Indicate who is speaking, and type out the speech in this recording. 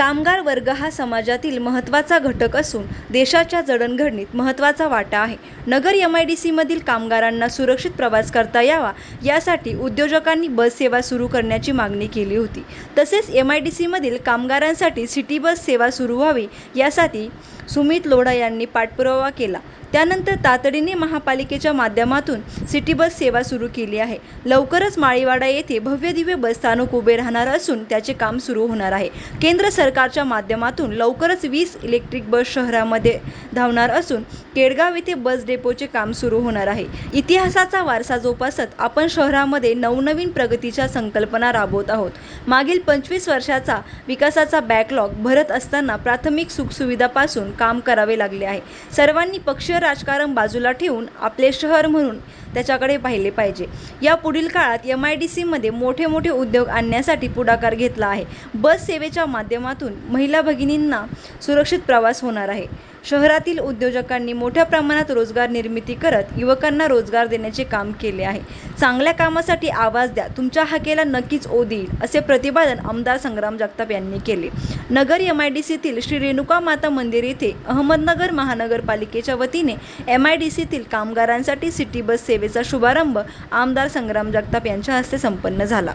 Speaker 1: कामगार वर्ग हा समाजातील महत्त्वाचा घटक असून देशाच्या जडणघडणीत महत्त्वाचा वाटा आहे. नगर एमआयडीसीमधील कामगारांना सुरक्षित प्रवास करता यावा यासाठी उद्योजकांनी बस सेवा सुरू करण्याची मागणी केली होती. तसेच एमआयडीसीमधील कामगारांसाठी सिटी बस सेवा सुरू व्हावी यासाठी सुमित लोढा यांनी पाठपुरावा केला. त्यानंतर तातडीने महापालिकेच्या माध्यमातून सिटी बस सेवा सुरू केली आहे. लवकरच माळीवाडा येथे भव्यदिव्य बसस्थानक उभे राहणार असून त्याचे काम सुरू होणार आहे. केंद्र सरकार सरकारच्या माध्यमातून लवकरच वीस इलेक्ट्रिक बस शहरामध्ये धावणार असून केडगाव येथे बस डेपोचे काम सुरू होणार आहे. इतिहासाचा वारसा जोपासत आपण शहरामध्ये नवनवीन प्रगतीच्या संकल्पना राबवत आहोत. मागील पंचवीस वर्षाचा विकासाचा बॅकलॉग भरत असताना प्राथमिक सुखसुविधापासून काम करावे लागले आहे. सर्वांनी पक्षीय राजकारण बाजूला ठेवून आपले शहर म्हणून त्याच्याकडे पाहिले पाहिजे. या पुढील काळात यम आय डी सीमध्ये मोठे मोठे उद्योग आणण्यासाठी पुढाकार घेतला आहे. बस सेवेच्या माध्यमातून महिला भगिनींना सुरक्षित प्रवास होणार आहे. शहरातील उद्योजकांनी मोठ्या प्रमाणात रोजगार निर्मिती करत युवकांना रोजगार देण्याचे काम केले आहे. चांगल्या कामासाठी आवाज द्या तुमच्या हाकेला नक्कीच ओ देईल असे प्रतिपादन आमदार संग्राम जगताप यांनी केले. नगर यम आय डी सीतील श्री रेणुका माता मंदिर येथे अहमदनगर महानगरपालिकेच्या वतीने एम आय डी सीतील कामगारांसाठी सिटी बस सेवेचा शुभारंभ आमदार संग्राम जगताप यांच्या हस्ते संपन्न झाला.